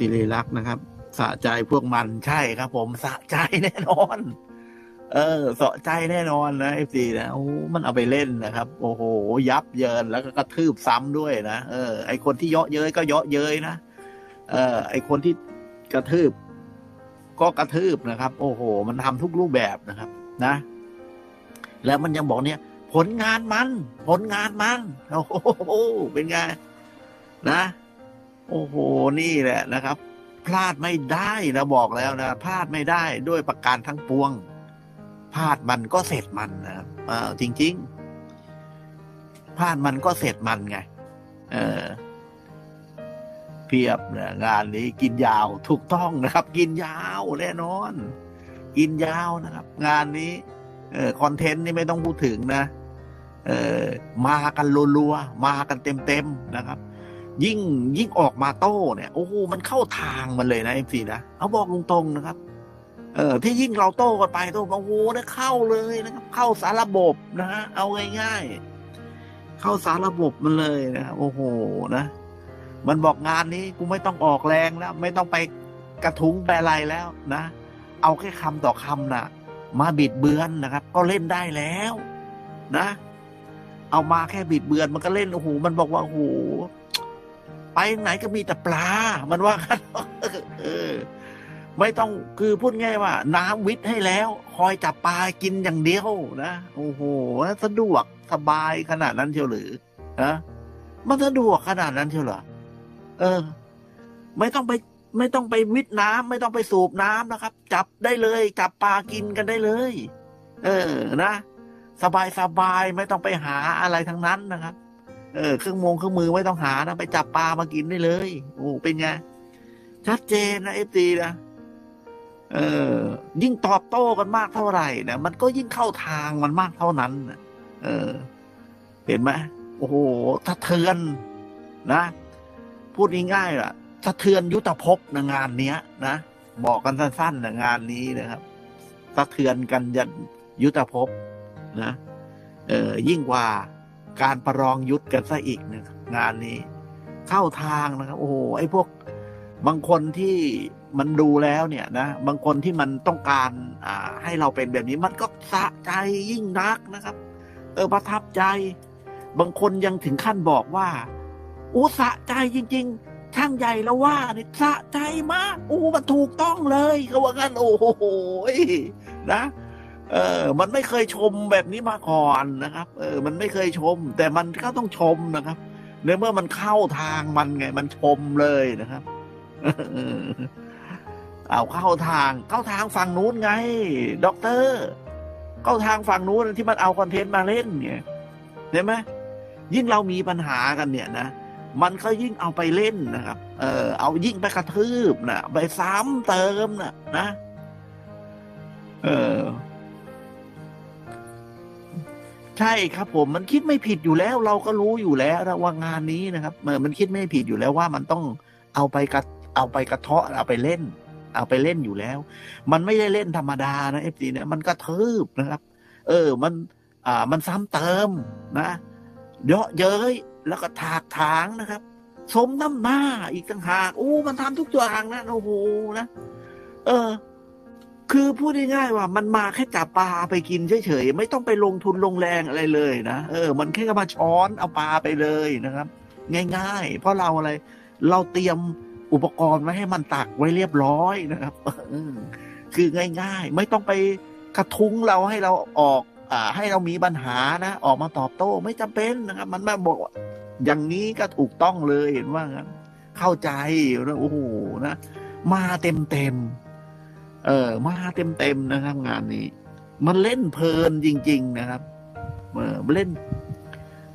สิริลักษ์นะครับ สะใจพวกมันใช่ครับ ผมสะใจแน่นอน เออสะใจแน่นอนนะเอฟซีนะโอ้มันเอาไปเล่นนะครับ โอ้โห ยับเยินแล้วก็กระทืบซ้ำด้วยนะเออ ไอคนที่เยาะเย้ยก็เยาะเย้ยนะเออ ไอคนที่กระทืบ ก็กระทืบนะครับ โอ้โห มันทำทุกรูปแบบนะครับ นะ แล้วมันยังบอกเนี่ย ผลงานมัน ผลงานมันโอ้โหเป็นไงนะ โอ้โหนี่แหละนะครับ พลาดไม่ได้นะบอกแล้วนะพลาดไม่ได้ด้วยประการทั้งปวง พลาดมันก็เสร็จมันนะครับจริง ๆ พลาดมันก็เสร็จมันไง เออเพียบนะงานนี้กินยาวถูกต้องนะครับ กินยาวแน่นอน กินยาวนะครับ งานนี้ เออคอนเทนต์นี่ไม่ต้องพูดถึงนะ เออมากันรัวๆมากันเต็มๆนะครับ ยิ่งยิ่งออกมาโต้เนี่ยโอ้โหมันเข้าทางมันเลยนะเอฟซีนะเอาบอกตรงๆนะครับ เออที่ยิ่งเราโต้กันไปโต้มาโอ้โหเนี่ยเข้าเลยนะครับ เข้าสารระบบนะฮะเอาง่ายๆเข้าสารระบบมันเลยนะโอ้โหนะมันบอกงานนี้กูไม่ต้องออกแรงแล้ว ไม่ต้องไปกระทุ้งไปอะไรแล้วนะเอาแค่คำต่อคำนะมาบิดเบือนนะครับ ก็เล่นได้แล้ว นะ เอามาแค่บิดเบือนมันก็เล่นโอ้โหมันบอกว่าโอ้โห ไปไหนก็มีแต่ปลา มันว่ากันไม่ต้องคือพูดง่ายว่า น้ำวิทย์ให้แล้ว คอยจับปลากินอย่างเดียวนะโอ้โหสะดวกสบายขนาดนั้นเชียวหรือนะมันสะดวกขนาดนั้นเชียวเหรอเออ ไม่ต้องไป ไม่ต้องไปวิทย์น้ำไม่ต้องไปสูบน้ำนะครับ จับได้เลย จับปลากินกันได้เลย เออ นะสบายสบายไม่ต้องไปหาอะไรทั้งนั้นนะครับ เออเครื่องมงเครื่องมือไม่ต้องหานะไปจับปลามากินได้เลย โอ้เป็นไงชัดเจนนะเอฟซีนะเออ ยิ่งตอบโต้กันมากเท่าไหร่นะมันก็ยิ่งเข้าทางมันมากเท่านั้นเออ เห็นไหมโอ้โหสะเทือนนะ พูดง่ายๆล่ะสะเทือนยุทธภพในงานเนี้ย นะบอกกันสั้นๆนะงานนี้นะครับสะเทือนกันยันยุทธภพนะเออยิ่งกว่า การประลองยุทธกันซะอีกนะงานนี้ เข้าทางนะครับ โอ้โหไอ้พวกบางคนที่มันดูแล้วเนี่ยนะ บางคนที่มันต้องการอ่าให้เราเป็นแบบนี้ มันก็สะใจยิ่งนักนะครับ เออประทับใจ บางคนยังถึงขั้นบอกว่าอู้สะใจจริง ๆ ช่างใหญ่แล้วว่าเนี่ยสะใจมากอู้มันถูกต้องเลยเขาว่างั้นโอ้โหนะ เออ มันไม่เคยชมแบบนี้มาก่อนนะครับ เออ มันไม่เคยชม แต่มันก็ต้องชมนะครับในเมื่อมันเข้าทางมันไง มันชมเลยนะครับเอาเข้าทาง เข้าทางฝั่งนู้นไง ด็อกเตอร์ เข้าทางฝั่งนู้นที่มันเอาคอนเทนต์มาเล่นไงเห็นไหมยิ่งเรามีปัญหากันเนี่ยนะมันก็ยิ่งเอาไปเล่นนะครับ เออ เอายิ่งไปกระทืบนะไปซ้ำเติมนะนะ เออ ใช่ครับผมมันคิดไม่ผิดอยู่แล้ว เราก็รู้อยู่แล้วนะว่างานนี้นะครับมันคิดไม่ผิดอยู่แล้วว่ามันต้องเอาไปกระเอาไปกระเทาะเอาไปเล่น เอาไปเล่นอยู่แล้ว มันไม่ได้เล่นธรรมดานะเอฟซีเนี่ยมันกระทืบนะครับ เออมันอ่ามันซ้ำเติมนะ เยอะเย้ยแล้วก็ถากถางนะครับสมน้ำหน้าอีกต่างหากอู้มันทำทุกอย่างนะโอ้โหนะเออ คือพูดง่ายๆว่ามันมาแค่จับปลาไปกินเฉยๆไม่ต้องไปลงทุนลงแรงอะไรเลยนะเออ มันแค่มาช้อนเอาปลาไปเลยนะครับ ง่าย ๆ เพราะเราอะไร เราเตรียมอุปกรณ์ไว้ให้มันตักไว้เรียบร้อยนะครับคือง่าย ๆ ไม่ต้องไปกระทุ้งเราให้เราออก อ่า ให้เรามีปัญหานะออกมาตอบโต้ไม่จำเป็นนะครับ มันมาบอกอย่างนี้ก็ถูกต้องเลยเห็นว่างั้นเข้าใจแล้วโอ้โหนะมาเต็มเต็ม เออ มาเต็มๆนะครับ งานนี้ มันเล่นเพลินจริง ๆ นะครับเออเล่น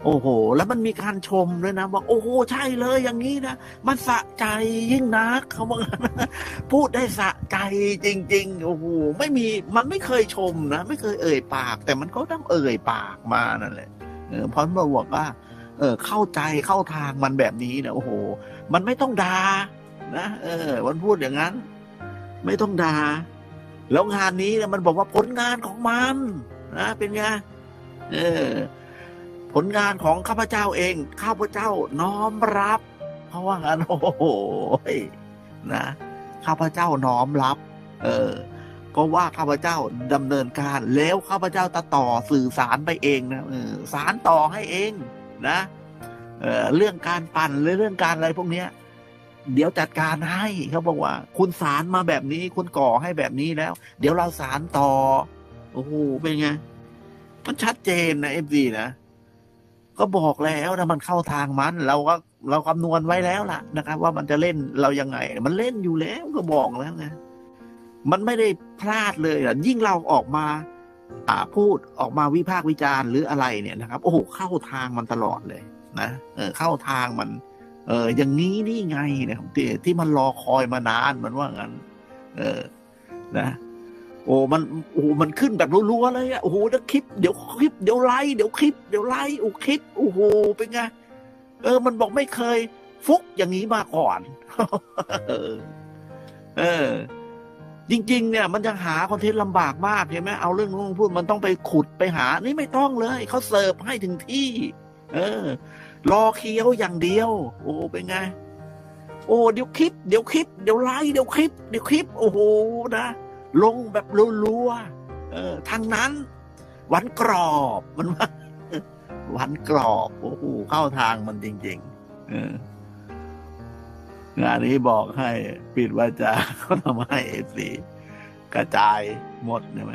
โอ้โห แล้วมันมีการชมด้วยนะบอกโอ้โหใช่เลยอย่างนี้นะมันสะใจยิ่งนักเขาบอกนะพูดได้สะใจจริง ๆ โอ้โหไม่มีมันไม่เคยชมนะไม่เคยเอ่ยปาก แต่มันก็ต้องเอ่ยปากมานั่นแหละเออเพราะมันบอกว่า เออ เข้าใจเข้าทางมันแบบนี้นะโอ้โห มันไม่ต้องด่านะเออ มันพูดอย่างนั้น ไม่ต้องด่า แล้วงานนี้มันบอกว่าผลงานของมันนะเป็นไงเออผลงานของข้าพเจ้าเอง ข้าพเจ้าน้อมรับ เพราะว่างั้นโอ้โหนะ ข้าพเจ้าน้อมรับ เออ ก็ว่าข้าพเจ้าดำเนินการ แล้วข้าพเจ้าจะต่อสื่อสารไปเองนะออสารต่อให้เอง นะเออเรื่องการปั่นหรือเรื่องการอะไรพวกเนี้ย เดี๋ยวจัดการให้เขาบอกว่า คุณสารมาแบบนี้ คุณก่อให้แบบนี้แล้ว เดี๋ยวเราสารต่อ โอ้โหเป็นไงมันชัดเจนนะเอฟซีนะก็บอกแล้วนะมันเข้าทางมัน เราก็เราคำนวณไว้แล้วล่ะนะครับ ว่ามันจะเล่นเรายังไง มันเล่นอยู่แล้วก็บอกแล้วไงมันไม่ได้พลาดเลยอะยิ่งเราออกมาอ่าพูดออกมาวิพากษ์วิจารณ์หรืออะไรเนี่ยนะครับ โอ้โหเข้าทางมันตลอดเลย นะเออเข้าทางมัน เออ อย่างนี้นี่ไงนะครับที่ที่มันรอคอยมานานมันว่างั้น เออ นะ โอ้มันโอ้มันขึ้นแบบรัวๆเลยอะโอ้โหเดี๋ยวคลิปเดี๋ยวคลิปเดี๋ยวไลค์เดี๋ยวคลิปเดี๋ยวไลค์โอ้คลิปโอ้โหเป็นไงเออ มันบอกไม่เคย ฟุกอย่างนี้มาก่อน เออ เออ จริง ๆ เนี่ย มันจะหาคอนเทนต์ลำบากมากใช่ไหมเอาเรื่องนู้นพูดมันต้องไปขุดไปหา นี่ไม่ต้องเลยเขาเสิร์ฟให้ถึงที่ เออ รอเคี้ยวอย่างเดียว โอ้เป็นไง โอ้เดี๋ยวคลิป เดี๋ยวคลิป เดี๋ยวไลค์เดี๋ยวคลิป เดี๋ยวคลิป โอ้โหนะ ลงแบบรัวๆเออทางนั้น หวันกรอบมันว่าหวันกรอบโอ้โหเข้าทางมันจริงๆเอองานนี้บอกให้ปิดวาจาก็ทำให้เอฟซีกระจายหมดใช่ไหม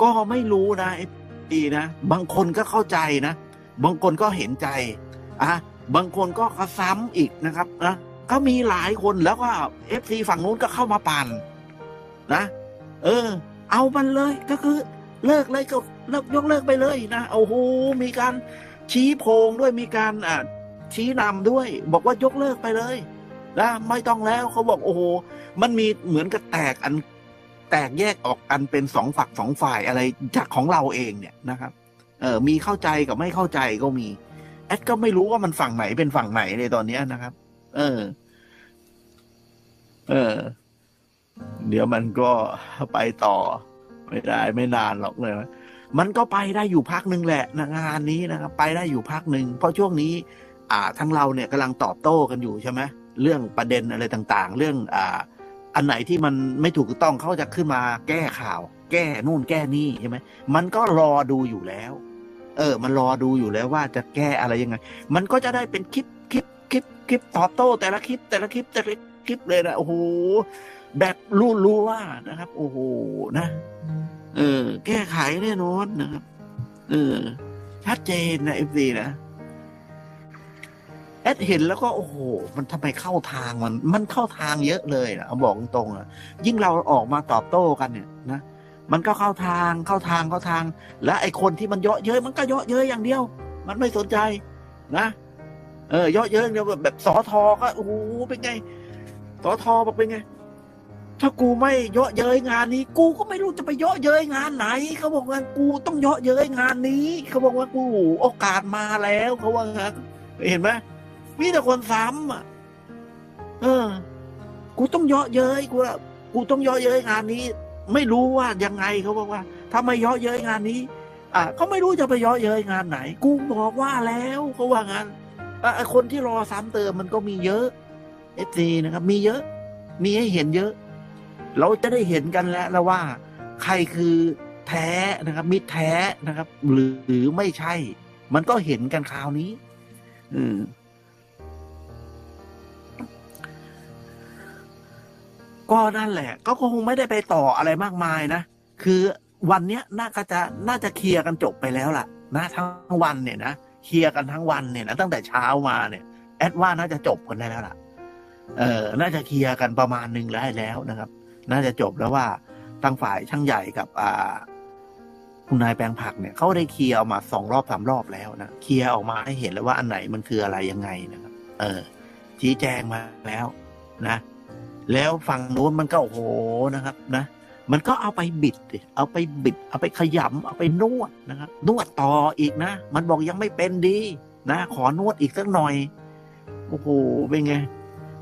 ก็ไม่รู้นะเอฟซีนะ บางคนก็เข้าใจนะ บางคนก็เห็นใจ อะบางคนก็กระซ้ำอีกนะครับนะก็มีหลายคนแล้วก็เอฟซีฝั่งนู้นก็เข้ามาปั่นนะ เออ เอามันเลยก็คือ เลิกเลยก็เลิกยกเลิกไปเลยนะโอ้โหมีการชี้โพงด้วยมีการอ่าชี้นำด้วย บอกว่ายกเลิกไปเลยนะไม่ต้องแล้วเขาบอกโอ้โห มันมีเหมือนกับแตกอัน แตกแยกออกกันเป็นสองฝักสองฝ่ายอะไรจากของเราเองเนี่ยนะครับ เออมีเข้าใจกับไม่เข้าใจก็มี แอดก็ไม่รู้ว่ามันฝั่งไหนเป็นฝั่งไหนในตอนนี้นะครับ เออ เออ เดี๋ยวมันก็ไปต่อ ไม่ได้ไม่นานหรอกเลย มันก็ไปได้อยู่พักหนึ่งแหละนะงานนี้นะครับ ไปได้อยู่พักหนึ่งเพราะช่วงนี้ อ่าทั้งเราเนี่ยกำลังตอบโต้กันอยู่ใช่ไหมเรื่องประเด็นอะไรต่างๆ เรื่อง อ่า อันไหนที่มันไม่ถูกต้องเขาจะขึ้นมาแก้ข่าว แก้นู่นแก้นี่ใช่ไหมมันก็รอดูอยู่แล้ว เออ มันรอดูอยู่แล้วว่าจะแก้อะไรยังไง มันก็จะได้เป็นคลิปคลิปคลิปคลิปตอบโต้ แต่ละคลิป แต่ละคลิปแต่ละคลิปเลยนะโอ้โหแบบรู้ๆว่านะครับ โอ้โหนะ เออ แก้ไขแน่นอนนะครับ เออ ชัดเจนนะเอฟซีนะแอดเห็นแล้วก็โอ้โห มันทำไมเข้าทางมัน มันเข้าทางเยอะเลยนะบอกตรงๆอะยิ่งเราออกมาตอบโต้กันเนี่ยนะ มันก็เข้าทางเข้าทางเข้าทาง และไอคนที่มันเยาะเย้ยมันก็เยาะเย้ยอย่างเดียว มันไม่สนใจนะเออเยาะเย้ยอย่างเดียวแบบแบบสอทอก็โอ้โหเป็นไงสอทอบอกเป็นไง ถ้ากูไม่เยาะเย้ยงานนี้ กูก็ไม่รู้จะไปเยาะเย้ยงานไหนเขาบอกว่ากูต้องเยาะเย้ยงานนี้เขาบอกว่ากูโอกาสมาแล้วเขาว่างั้นเห็นไหมมีแต่คนซ้ำอะเออ กูต้องเยาะเย้ยกูละกูต้องเยาะเย้ยงานนี้ ไม่รู้ว่ายังไงเขาบอกว่าถ้าไม่เยาะเย้ยงานนี้ อะเขาไม่รู้จะไปเยาะเย้ยงานไหน กูบอกว่าแล้วเขาว่างั้นไอคนที่รอซ้ำเติมมันก็มีเยอะเอฟซีนะครับ มีเยอะ มีให้เห็นเยอะ เราจะได้เห็นกันแล้วแล้วว่า ใครคือแท้นะครับ มิตรแท้นะครับ หรือหรือไม่ใช่ มันก็เห็นกันคราวนี้ อืม ก็นั่นแหละ ก็คงไม่ได้ไปต่ออะไรมากมายนะ คือวันเนี้ยน่าจะน่าจะเคลียร์กันจบไปแล้วล่ะนะทั้งวันเนี่ยนะเคลียร์กันทั้งวันเนี่ยนะตั้งแต่เช้ามาเนี่ย แอดว่าน่าจะจบกันได้แล้วล่ะ เออ น่าจะเคลียร์กันประมาณหนึ่งได้แล้วนะครับ น่าจะจบแล้วว่าทางฝ่ายช่างใหญ่กับ อ่า คุณนายแปลงผักเนี่ยเขาได้เคลียร์ออกมาสองรอบสามรอบแล้วนะเคลียร์ออกมาให้เห็นแล้วว่าอันไหนมันคืออะไรยังไงนะครับ เออ ชี้แจงมาแล้ว นะ แล้วฝั่งโน้นมันก็โอ้โหนะครับนะ มันก็เอาไปบิด เอาไปบิด เอาไปขยำเอาไปนวดนะครับ นวดต่ออีกนะ มันบอกยังไม่เป็นดี นะ ขอนวดอีกสักหน่อย โอ้โห เป็นไง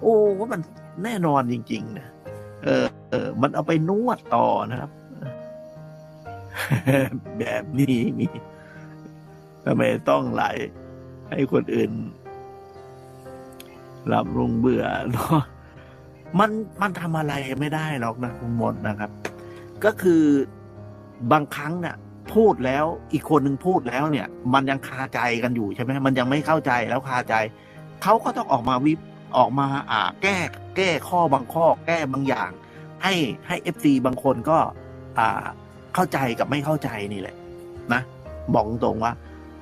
โอ้มันแน่นอนจริงๆนะ เออเออ มันเอาไปนวดต่อนะครับ แบบนี้มีทำไมต้องไหลให้คนอื่นรับลงเบื่อเนาะ มันมันทำอะไรไม่ได้หรอกนะคุณมดนะครับ ก็คือบางครั้งเนี่ยพูดแล้วอีกคนหนึ่งพูดแล้วเนี่ย มันยังคาใจกันอยู่ใช่ไหมมันยังไม่เข้าใจแล้วคาใจเขาก็ต้องออกมาวิออกมาอ่า แก้ แก้ข้อบางข้อ แก้บางอย่าง ให้ให้เอฟซีบางคนก็ อ่าเข้าใจกับไม่เข้าใจนี่แหละ นะบอกตรงว่า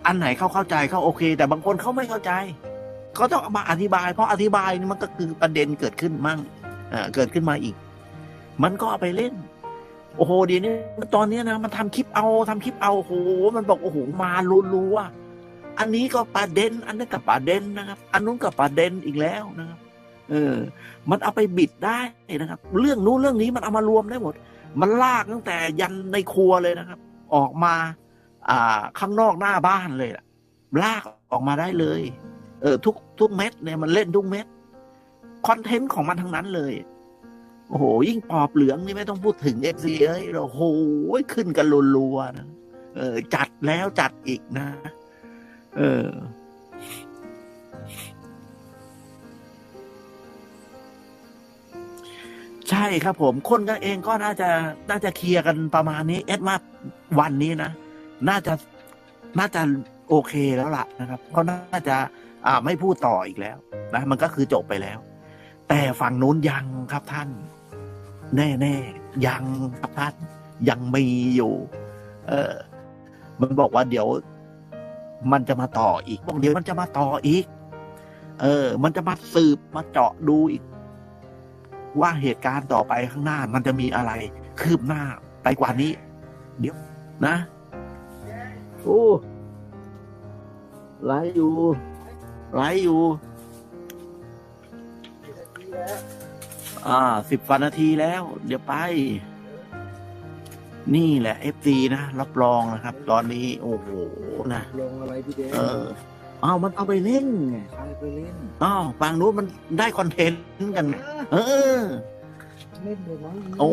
อันไหนเขาเข้าใจเขาโอเค แต่บางคนเขาไม่เข้าใจ เขาต้องอามาอธิบาย เพราะอธิบายนี่มันก็คือประเด็นเกิดขึ้นมั่งเกิดขึ้นมาอีก มันก็เอาไปเล่น โอ้โหเดี๋ยวนี้ตอนนี้นะมันทำคลิปเอาทำคลิปเอาโอ้โหมันบอกโอ้โหมารู้ๆอะอันนี้ก็ประเด็น อันนั้นก็ประเด็นนะครับ อันนู้นก็ประเด็นอีกแล้วนะครับ เออ มันเอาไปบิดได้นะครับ เรื่องนู้นเรื่องนี้มันเอามารวมได้หมด มันลากตั้งแต่ยันในครัวเลยนะครับ ออกมา อ่า ข้างนอกหน้าบ้านเลยล่ะลากออกมาได้เลย เออทุกทุกเม็ดเนี่ยมันเล่นทุกเม็ดคอนเทนต์ของมันทั้งนั้นเลย โอ้โห ยิ่งปอบเหลืองนี่ไม่ต้องพูดถึงเอฟซีเอ้ยโอ้โหขึ้นกันรัวๆนะเออ จัดแล้วจัดอีกนะ เออ ใช่ครับผม คนกันเองก็น่าจะ น่าจะเคลียร์กันประมาณนี้ เอ็ดว่าวันนี้นะ น่าจะน่าจะโอเคแล้วล่ะนะครับ ก็น่าจะ อ่าไม่พูดต่ออีกแล้วนะมันก็คือจบไปแล้ว แต่ฝั่งนู้นยังครับท่าน แน่แน่ยังครับท่าน ยังมีอยู่ เออ มันบอกว่าเดี๋ยว มันจะมาต่ออีกบอกเดี๋ยวมันจะมาต่ออีก เออ มันจะมาสืบมาเจาะดูอีก ว่าเหตุการณ์ต่อไปข้างหน้า มันจะมีอะไร คืบหน้าไปกว่านี้ เดี๋ยว นะโอ้ไลฟ์อยู่ ไลฟ์อยู่ อ่าสิบกว่านาทีแล้ว เดี๋ยวไป นี่แหละเอฟซีนะ รับรองนะครับ ตอนนี้ โอ้โหนะลงอะไรพี่เดชเออเอามันเอาไปเล่นไงใครไปเล่นอ้าวฝั่งนู้นมันได้คอนเทนต์กันไงเออ เล่นเลยมั้งโอ้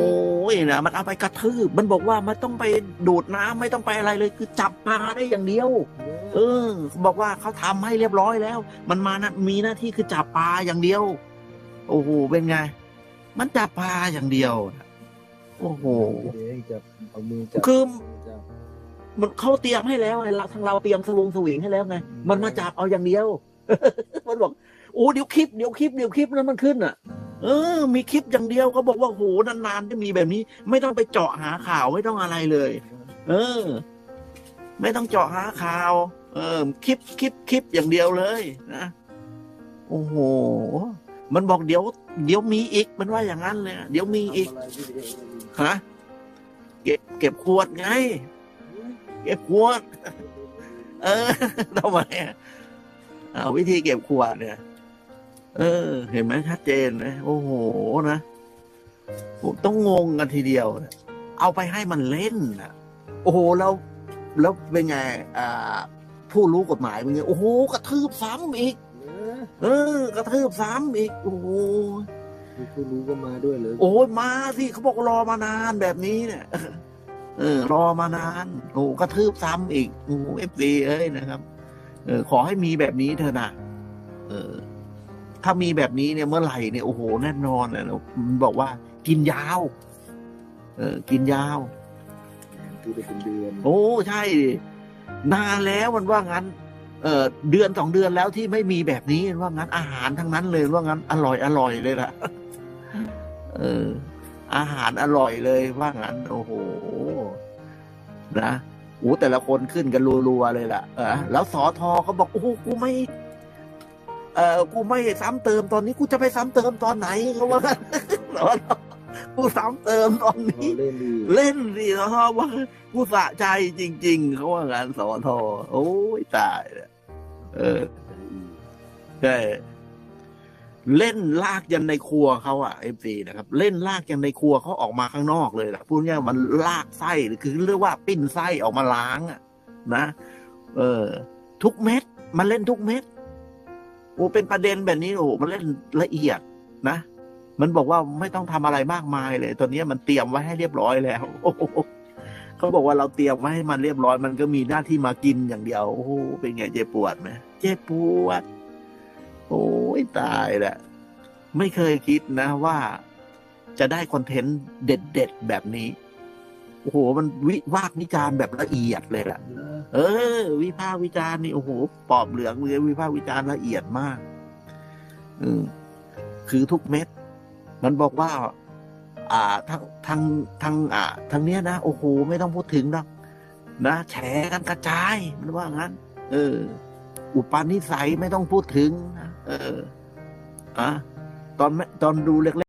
ยนะมันเอาไปกระทืบมันบอกว่าไม่ต้องไปดูดน้ำไม่ต้องไปอะไรเลย คือจับปลาได้อย่างเดียว เออ บอกว่าเขาทำให้เรียบร้อยแล้ว มันมานะมีหน้าที่คือจับปลาอย่างเดียว โอ้โหเป็นไง มันจับปลาอย่างเดียวนะโอ้โหพี่เดชจะเอามือจับคือจับมันเขาเตรียมให้แล้วไงเราทางเราเตรียมสวงสวิงให้แล้วไง มันมาจับเอาอย่างเดียว มันบอกโอ้เดี๋ยวคลิปเดี๋ยวคลิปเดี๋ยวคลิปนั้นมันขึ้นอะ เออ มีคลิปอย่างเดียวเขาบอกว่าโหนานๆจะมีแบบนี้ ไม่ต้องไปเจาะหาข่าวไม่ต้องอะไรเลย เออ ไม่ต้องเจาะหาข่าว เออ คลิปคลิปคลิปอย่างเดียวเลยนะโอ้โหมันบอกเดี๋ยว เดี๋ยวมีอีกมันว่าอย่างนั้นเลยเดี๋ยวมีอีกฮะเก็บเก็บขวดไง เก็บขวด เออทำไมอ่าวิธีเก็บขวดเนี่ย เออ เห็นไหมชัดเจนไหมโอ้โหนะผมต้องงงกันทีเดียวนะเอาไปให้มันเล่นนะโอ้โหแล้วแล้วเป็นไงอ่าผู้รู้กฎหมายเป็นไงโอ้โหกระทืบซ้ำอีก เออเออกระทืบซ้ำอีก โอ้โหมีผู้รู้ก็มาด้วยเลยโอ้ยมาสิเขาบอกรอมานานแบบนี้เนี่ยเออ รอมานานโอ้กระทืบซ้ำอีกโอ้เอฟซีเอ้ยนะครับ เออ ขอให้มีแบบนี้เถอะนะเออ ถ้ามีแบบนี้เนี่ยเมื่อไหร่เนี่ยโอ้โหแน่นอนเลยนะมันบอกว่า กินยาว เออ กินยาวคือเป็นเดือน โอ้ใช่ดินานแล้วมันว่างั้น เออเดือนสองเดือนแล้วที่ไม่มีแบบนี้ว่างั้น อาหารทั้งนั้นเลยว่างั้น อร่อยอร่อยเลยล่ะเออ อาหารอร่อยเลยว่างั้น โอ้โหนะโอ้แต่ละคนขึ้นกันรัวๆเลยล่ะเออแล้วสอทอเขาบอกโอ้โหกูไม่ เออกูไม่ซ้ำเติมตอนนี้กูจะไปซ้ำเติมตอนไหนเขาว่างั้นสอทอกูซ้ำเติมตอนพนี้อเล่นดีเล่นสิสอทอว่ากูสะใจจริง ๆเขาว่างั้นสอทอโอ้ยตายเลยเออใช่เล่นลากยันในครัวเขาอะเอฟซีนะครับ เล่นลากยันในครัวเขาออกมาข้างนอกเลยล่ะพูดง่ายๆมันลากไส้หรือคือเรียกว่าปิ้นไส้ออกมาล้างอะนะเออ ทุกเม็ด มันเล่นทุกเม็ด โอ้เป็นประเด็นแบบนี้โอ้มันเล่นละเอียดนะ มันบอกว่าไม่ต้องทำอะไรมากมายเลยตอนนี้มันเตรียมไว้ให้เรียบร้อยแล้วเขาบอกว่าเราเตรียมไว้ให้มันเรียบร้อย มันก็มีหน้าที่มากินอย่างเดียวโอ้โหเป็นไงเจ็บปวดไหมเจ็บปวด โอ้ยตายแหละไม่เคยคิดนะว่าจะได้คอนเทนต์เด็ด ๆ แบบนี้ อ้โห มันวิวากษ์วิจารณ์แบบละเอียดเลยแหละเออ วิพากษ์วิจารณ์นี่โอ้โหปอบเหลืองเลยวิพากษ์วิจารณ์ละเอียดมาก อืมคือทุกเม็ด มันบอกว่า อ่าทางทางทางอ่าทางเนี้ยนะโอ้โห ไม่ต้องพูดถึงหรอกนะแฉกันกระจาย มันว่างั้น เออ อุปนิสัยไม่ต้องพูดถึงนะเอออะตอนแม่ตอนดูเล็กๆ